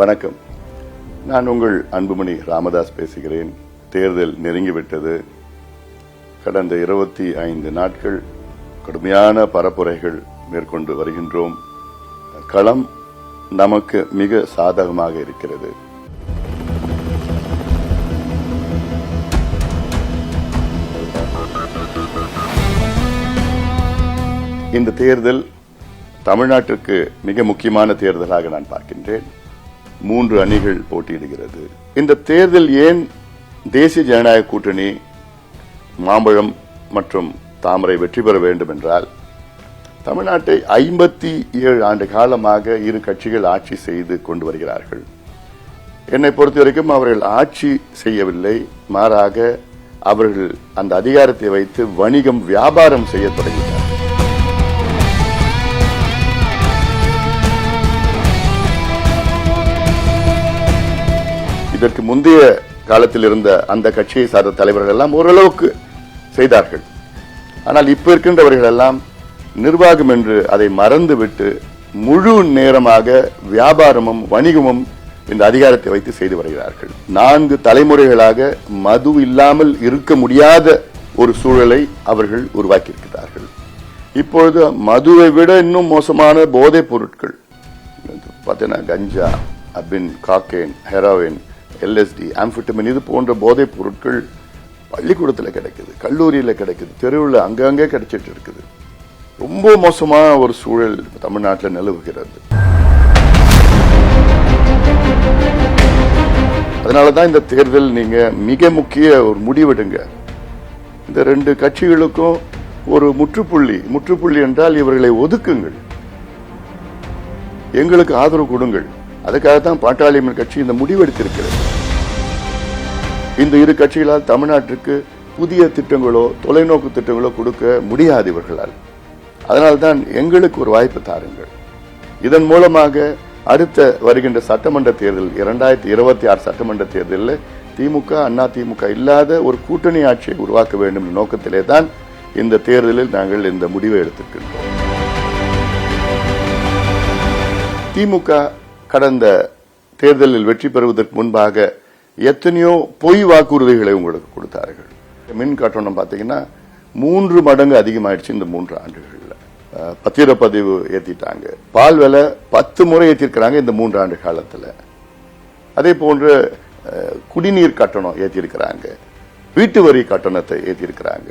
வணக்கம். நான் உங்கள் அன்புமணி ராமதாஸ் பேசுகிறேன். தேர்தல் நெருங்கிவிட்டது. கடந்த இருபத்தி ஐந்து நாட்கள் கடுமையான பரப்புரைகள் மேற்கொண்டு வருகின்றோம். களம் நமக்கு மிக சாதகமாக இருக்கிறது. இந்த தேர்தல் தமிழ்நாட்டிற்கு மிக முக்கியமான தேர்தலாக நான் பார்க்கின்றேன். மூன்று அணிகள் போட்டியிடுகிறது. இந்த தேர்தல் ஏன் தேசிய ஜனநாயக கூட்டணி மாம்பழம் மற்றும் தாமரை வெற்றி பெற வேண்டும் என்றால் தமிழ்நாட்டை ஐம்பத்தி ஏழு ஆண்டு காலமாக இரு கட்சிகள் ஆட்சி செய்து கொண்டு வருகிறார்கள். என்னை பொறுத்தவரைக்கும் அவர்கள் ஆட்சி செய்யவில்லை. மாறாக அவர்கள் அந்த அதிகாரத்தை வைத்து வணிகம் வியாபாரம் செய்ய தொடங்கினார் இதற்கு முந்தைய காலத்தில் இருந்த அந்த கட்சியை சார்ந்த தலைவர்கள் எல்லாம் ஓரளவுக்கு செய்தார்கள். ஆனால் இப்போ இருக்கின்றவர்கள் எல்லாம் நிர்வாகம் என்று அதை மறந்துவிட்டு முழு நேரமாக வியாபாரமும் வணிகமும் இந்த அதிகாரத்தை வைத்து செய்து வருகிறார்கள். நான்கு தலைமுறைகளாக மது இல்லாமல் இருக்க முடியாத ஒரு சூழலை அவர்கள் உருவாக்கியிருக்கிறார்கள். இப்பொழுது மதுவை விட இன்னும் மோசமான போதைப் பொருட்கள் பார்த்தீங்கன்னா கஞ்சா அபின் காக்கேன் ஹெரோயின் எல்எஸ்டி ஆம்பிட்டமின் இது போன்ற போதைப் பொருட்கள் பள்ளிக்கூடத்தில் கிடைக்குது கல்லூரியில் கிடைக்குது தெருவில் அங்கங்கே கிடைச்சிட்டு இருக்குது. ரொம்ப மோசமான ஒரு சூழல் தமிழ்நாட்டில் நிலவுகிறது. அதனால தான் இந்த தேர்தல் நீங்க மிக முக்கிய ஒரு முடிவெடுங்க. இந்த ரெண்டு கட்சிகளுக்கும் ஒரு முற்றுப்புள்ளி முற்றுப்புள்ளி என்றால் இவர்களை ஒதுக்குங்கள். எங்களுக்கு ஆதரவு கொடுங்கள். அதுக்காகத்தான் பாட்டாளி கட்சி இந்த முடிவெடுத்திருக்கிறது. இந்த இரு கட்சிகளால் தமிழ்நாட்டிற்கு புதிய திட்டங்களோ தொலைநோக்கு திட்டங்களோ கொடுக்க முடியாது இவர்களால். அதனால்தான் எங்களுக்கு ஒரு வாய்ப்பு தாருங்கள். இதன் மூலமாக அடுத்த வருகின்ற சட்டமன்ற தேர்தல் இரண்டாயிரத்தி இருபத்தி ஆறு சட்டமன்ற தேர்தலில் திமுக அண்ணா திமுக இல்லாத ஒரு கூட்டணி ஆட்சியை உருவாக்க வேண்டும் என்ற நோக்கத்திலே தான் இந்த தேர்தலில் நாங்கள் இந்த முடிவை எடுத்திருக்கின்றோம். திமுக கடந்த தேர்தலில் வெற்றி பெறுவதற்கு முன்பாக எத்தனையோ பொய் வாக்குறுதிகளை உங்களுக்கு கொடுத்தார்கள். மின் கட்டணம் பார்த்தீங்கன்னா மூன்று மடங்கு அதிகமாயிடுச்சு இந்த மூன்று ஆண்டுகள்ல. பத்திரப்பதிவு ஏத்திட்டாங்க. பால் விலை பத்து முறை ஏத்திருக்கிறாங்க இந்த மூன்று ஆண்டு காலத்துல. அதே போன்று குடிநீர் கட்டணம் ஏற்றிருக்கிறாங்க வீட்டு வரி கட்டணத்தை ஏற்றிருக்கிறாங்க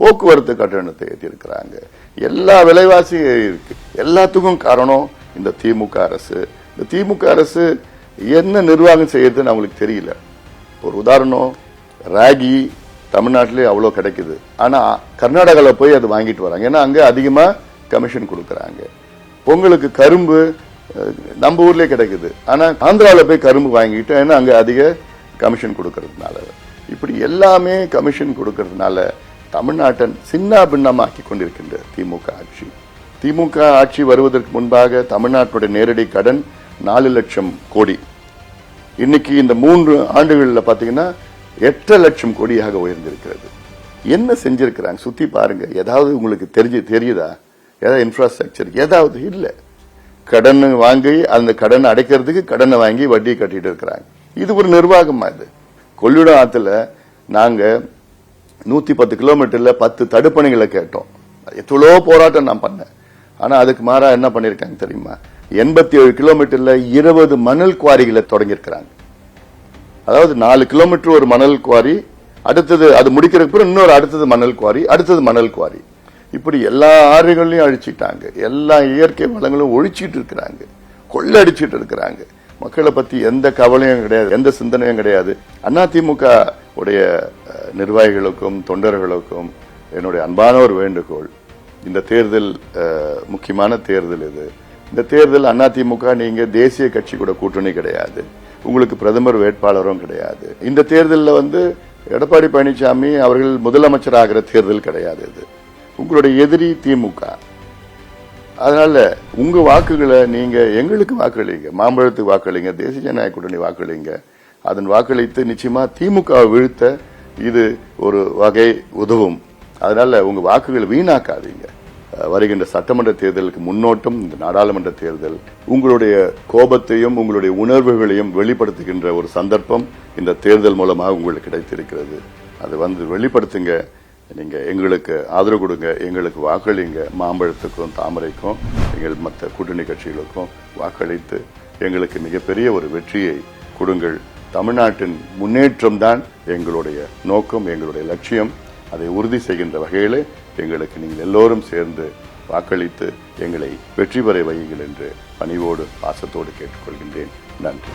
போக்குவரத்து கட்டணத்தை ஏற்றிருக்கிறாங்க எல்லா விலைவாசியும் இருக்கு. எல்லாத்துக்கும் காரணம் இந்த திமுக அரசு. இந்த திமுக அரசு என்ன நிர்வாகம் செய்யறதுன்னு அவங்களுக்கு தெரியல. ஒரு உதாரணம் ராகி தமிழ்நாட்டிலே அவ்வளோ கிடைக்குது. ஆனால் கர்நாடகாவில் போய் அது வாங்கிட்டு வராங்க. ஏன்னா அங்கே அதிகமாக கமிஷன் கொடுக்குறாங்க. பொங்கலுக்கு கரும்பு நம்ம ஊர்லேயே கிடைக்குது. ஆனால் ஆந்திராவில் போய் கரும்பு வாங்கிட்டு ஏன்னா அங்கே அதிக கமிஷன் கொடுக்கறதுனால. இப்படி எல்லாமே கமிஷன் கொடுக்கறதுனால தமிழ்நாட்டை சின்ன பின்னமாக்கி கொண்டிருக்கின்ற திமுக ஆட்சி. திமுக ஆட்சி வருவதற்கு முன்பாக தமிழ்நாட்டுடைய நேரடி கடன் நாலு லட்சம் கோடி. இன்னைக்கு இந்த மூன்று ஆண்டுகளில் பார்த்தீங்கன்னா எட்டரை லட்சம் கோடியாக உயர்ந்திருக்கிறது. என்ன செஞ்சிருக்கிறாங்க? சுத்தி பாருங்க. ஏதாவது உங்களுக்கு தெரிஞ்சு தெரியுதா? ஏதாவது இன்ஃப்ராஸ்ட்ரக்சர் ஏதாவது இல்லை. கடன் வாங்கி அந்த கடனை அடைக்கிறதுக்கு கடனை வாங்கி வட்டி கட்டிட்டு இருக்கிறாங்க. இது ஒரு நிர்வாகமா இது. கொள்ளிடம் ஆத்துல நாங்க நூத்தி பத்து கிலோமீட்டர்ல பத்து தடுப்பணைகளை கேட்டோம். எவ்வளோ போராட்டம் நான் பண்ணேன். ஆனா அதுக்கு மாறா என்ன பண்ணிருக்காங்க தெரியுமா? எண்பத்தி ஏழு கிலோமீட்டர்ல இருபது மணல் குவாரிகளை தொடங்கியிருக்கிறாங்க. அதாவது நாலு கிலோமீட்டர் ஒரு மணல் குவாரி அடுத்தது அது முடிக்கிறதுக்கு இன்னொரு அடுத்தது மணல் குவாரி அடுத்தது மணல் குவாரி. இப்படி எல்லா ஆறுகளையும் அழிச்சிட்டாங்க. எல்லா இயற்கை வளங்களும் ஒழிச்சிட்டு இருக்கிறாங்க. கொள்ளடிச்சிட்டு இருக்கிறாங்க. மக்களை பத்தி எந்த கவலையும் கிடையாது எந்த சிந்தனையும் கிடையாது. அதிமுக உடைய அஹ், நிர்வாகிகளுக்கும் தொண்டர்களுக்கும் என்னுடைய அன்பான ஒரு வேண்டுகோள். இந்த தேர்தல் முக்கியமான தேர்தல் இது. இந்த தேர்தல் அதிமுக நீங்க தேசிய கட்சி கூட கூட்டணி கிடையாது. உங்களுக்கு பிரதமர் வேட்பாளரும் கிடையாது. இந்த தேர்தலில் வந்து எடப்பாடி பழனிசாமி அவர்கள் முதலமைச்சர் ஆகிற தேர்தல் கிடையாது இது. உங்களுடைய எதிரி திமுக. அதனால உங்க வாக்குகளை நீங்க எங்களுக்கு வாக்களிங்க. மாம்பழத்துக்கு வாக்களிங்க தேசிய ஜனநாயக கூட்டணி வாக்களிங்க. அதன் வாக்களித்து நிச்சயமா திமுக வீழ்த்த இது ஒரு வகை உதவும். அதனால உங்க வாக்குகளை வீணாக்காதீங்க. வருகின்ற சட்டமன்ற தேர்தலுக்கு முன்னோட்டம் இந்த நாடாளுமன்ற தேர்தல் உங்களுடைய கோபத்தையும் உங்களுடைய உணர்வுகளையும் வெளிப்படுத்துகின்ற ஒரு சந்தர்ப்பம் இந்த தேர்தல் மூலமாக உங்களுக்கு கிடைத்திருக்கிறது. அது வந்து வெளிப்படுத்துங்க. நீங்க எங்களுக்கு ஆதரவு கொடுங்க. எங்களுக்கு வாக்களிங்க. மாம்பழத்துக்கும் தாமரைக்கும் எங்கள் மற்ற கூட்டணி கட்சிகளுக்கும் வாக்களித்து எங்களுக்கு மிகப்பெரிய ஒரு வெற்றியை கொடுங்கள். தமிழ்நாட்டின் முன்னேற்றம் தான் எங்களுடைய நோக்கம் எங்களுடைய லட்சியம். அதை உறுதி செய்கின்ற வகையில் எங்களுக்கு நீங்கள் எல்லோரும் சேர்ந்து வாக்களித்து எங்களை வெற்றி பெற வையுங்கள் என்று பணிவோடு பாசத்தோடு கேட்டுக்கொள்கின்றேன். நன்றி.